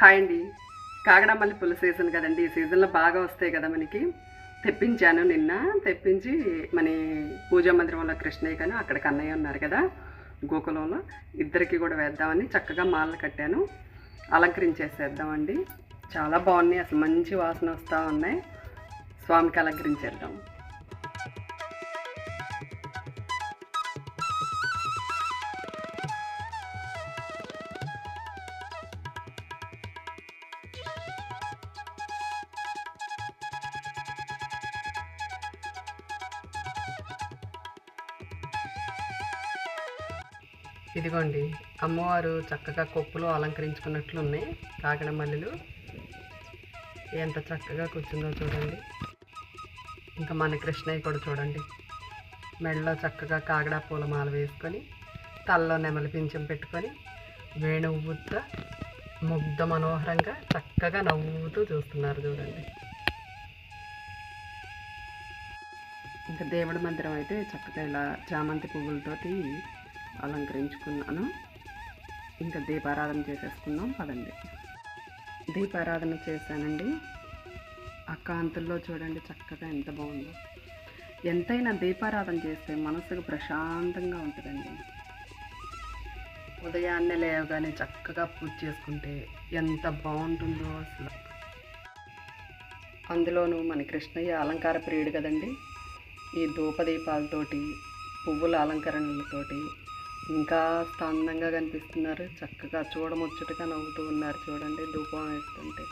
Hi అండి. కాగడ పుల్ల season కదండి. ఈ సీజన్లో బాగా వస్తాయి కదా మనకి. తెప్పించాను నిన్న. తెప్పించి మన పూజా మందిరంలో కృష్ణయ్య కానీ అక్కడ కన్నయ్య ఉన్నారు కదా గోకులంలో. ఇద్దరికి కూడా వేద్దామని చక్కగా మాలలు కట్టాను. అలంకరించేసేద్దామండి. చాలా బాగున్నాయి. అసలు మంచి వాసన వస్తూ ఉన్నాయి. స్వామికి అలంకరించేద్దాం. ఇదిగోండి అమ్మవారు చక్కగా కొప్పులో అలంకరించుకున్నట్లు ఉన్నాయి కాకడ మల్లెలు. ఎంత చక్కగా కూర్చుందో చూడండి. ఇంకా మన కృష్ణయ్య కూడా చూడండి. మెడలో చక్కగా కాగడ పూలమాల వేసుకొని తలలో నెమలి పింఛం పెట్టుకొని వేణువుత ముగ్ధ మనోహరంగా చక్కగా నవ్వుతూ చూస్తున్నారు చూడండి. ఇంకా దేవుడి మందిరం అయితే చక్కగా ఇలా చామంతి పువ్వులతోటి అలంకరించుకున్నాను. ఇంకా దీపారాధన చేసేసుకుందాం పదండి. దీపారాధన చేశానండి. ఆ కాంతుల్లో చూడండి చక్కగా ఎంత బాగుందో. ఎంతైనా దీపారాధన చేస్తే మనసుకు ప్రశాంతంగా ఉంటుందండి. ఉదయాన్నే లేవగానే చక్కగా పూజ చేసుకుంటే ఎంత బాగుంటుందో అసలు. అందులోనూ మన కృష్ణయ్య అలంకార ప్రియుడు కదండి. ఈ ధూపదీపాలతోటి పువ్వుల అలంకరణలతోటి ఇంకా అందంగా కనిపిస్తున్నారు. చక్కగా చూడముచ్చటగా నవ్వుతూ ఉన్నారు. చూడండి ధూపం వేస్తుంటే.